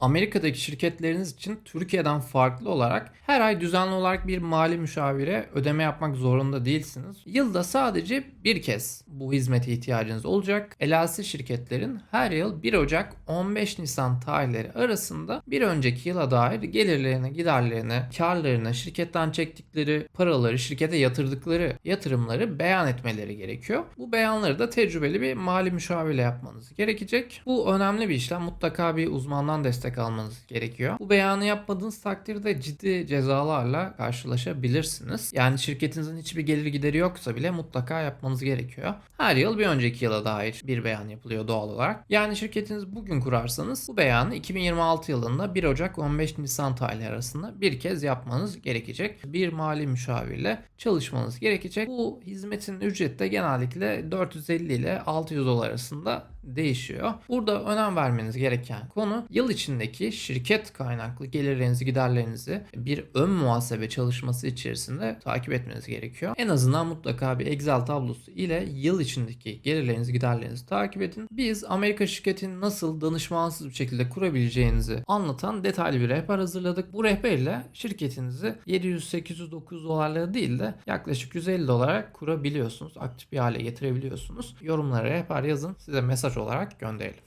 Amerika'daki şirketleriniz için Türkiye'den farklı olarak her ay düzenli olarak bir mali müşavire ödeme yapmak zorunda değilsiniz. Yılda sadece bir kez bu hizmete ihtiyacınız olacak. LLC şirketlerin her yıl 1 Ocak 15 Nisan tarihleri arasında bir önceki yıla dair gelirlerini, giderlerini, karlarını, şirketten çektikleri paraları, şirkete yatırdıkları yatırımları beyan etmeleri gerekiyor. Bu beyanları da tecrübeli bir mali müşavirle yapmanız gerekecek. Bu önemli bir işlem. Mutlaka bir uzmandan destek almanız gerekiyor. Bu beyanı yapmadığınız takdirde ciddi cezalarla karşılaşabilirsiniz. Yani şirketinizin hiçbir gelir gideri yoksa bile mutlaka yapmanız gerekiyor. Her yıl bir önceki yıla dair bir beyan yapılıyor doğal olarak. Yani şirketiniz bugün kurarsanız bu beyanı 2026 yılında 1 Ocak 15 Nisan tarihleri arasında bir kez yapmanız gerekecek. Bir mali müşavirle çalışmanız gerekecek. Bu hizmetin ücreti de genellikle 450 ile 600 dolar arasında değişiyor. Burada önem vermeniz gereken konu yıl içindeki şirket kaynaklı gelirlerinizi giderlerinizi bir ön muhasebe çalışması içerisinde takip etmeniz gerekiyor. En azından mutlaka bir Excel tablosu ile yıl içindeki gelirlerinizi giderlerinizi takip edin. Biz Amerika şirketini nasıl danışmansız bir şekilde kurabileceğinizi anlatan detaylı bir rehber hazırladık. Bu rehberle şirketinizi 700, 800, 900 dolarlara değil de yaklaşık 150 dolara kurabiliyorsunuz. Aktif bir hale getirebiliyorsunuz. Yorumlara rehber yazın size olarak gönderelim.